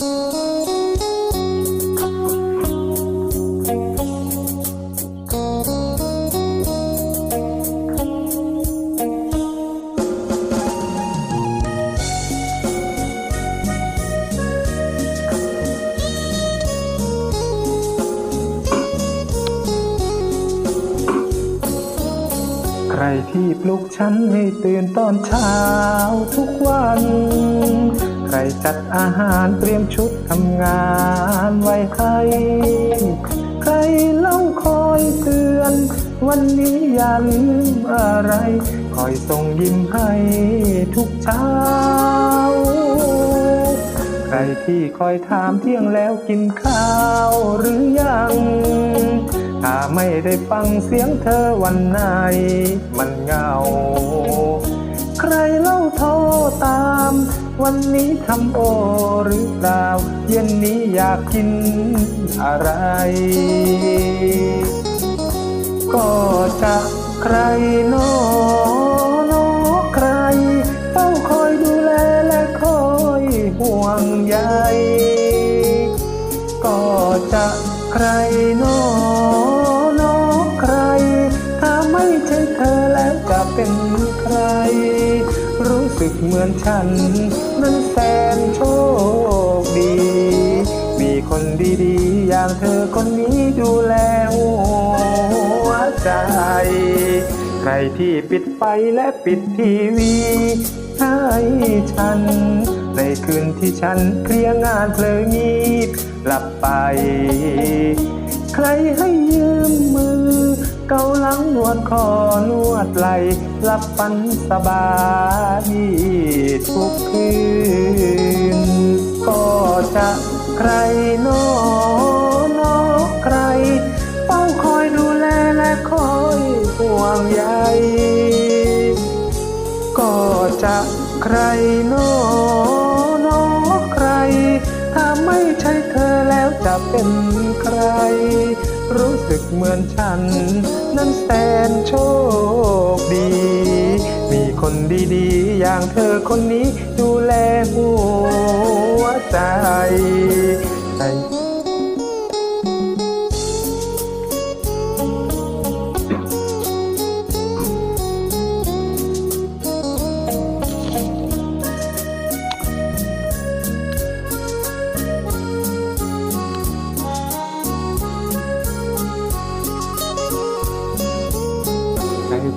ใครที่ปลุกฉันให้ตื่นตอนเช้าทุกวัน ใครจัดอาหารเตรียมชุดทำงานไว้ให้ใครเล่าคอยเตือน วันนี้อย่าลืมอะไร คอยส่งยิ้มให้ทุกเช้า ใครที่คอยถามเที่ยงแล้วกินข้าวหรือยัง ถ้าไม่ได้ฟังเสียงเธอวันไหนมันเหงา ใครเล่าโทรตาม วันนี้ทำโอหรือเปล่า เย็นนี้อยากกินอะไร ก็จะใครโนโนใครเฝ้าคอยดูแลและคอยห่วงใยก็จะใครโน สึกเหมือนฉัน นั้นแสนโชคดี มีคนดีๆ อย่างเธอคนนี้ดูแลหัวใจ ใครที่ปิดไฟและปิดทีวีให้ฉัน ในคืนที่ฉันเคลียร์งานเพลิงงีบหลับไป ใครให้ยืมมือ เกาหลังนวดคอนวดไหลหลับฝันสบายทุกคืน ก็จะใครโนโนใครเฝ้าคอยดูแลและคอยห่วงใยก็จะใครนโน จะเป็นใคร รู้สึกเหมือนฉัน นั้นแสนโชคดี มีคนดีๆ อย่างเธอคนนี้ดูแลหัวใจใจ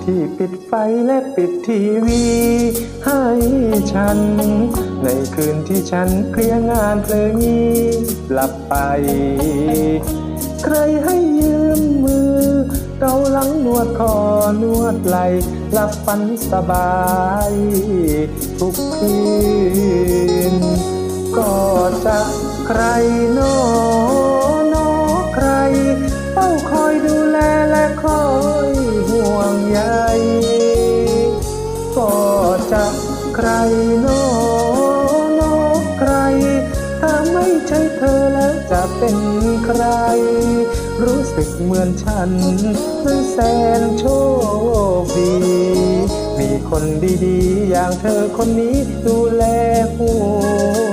ที่ปิดไฟและปิดทีวี ให้ฉัน ในคืนที่ฉันเคลียร์งานเพลงงีหลับไป ใครให้ยืมมือ เกาหลังนวดคอนวดไหลหลับฝันสบาย ทุกคืน ก็จะใครโน ใครโนโนใคร ถ้าไม่ใช่เธอแล้วจะเป็นใคร รู้สึกเหมือนฉันนั้นแสนโชคดี มีคนดีๆ อย่างเธอคนนี้ดูแลหั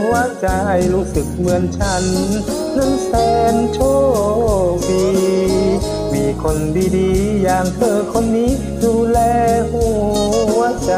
วใจรู้สึกเหมือนฉันนั้นแสนโชคดีมีคนดีๆ อย่างเธอคนนี้ดูแลหัวใจ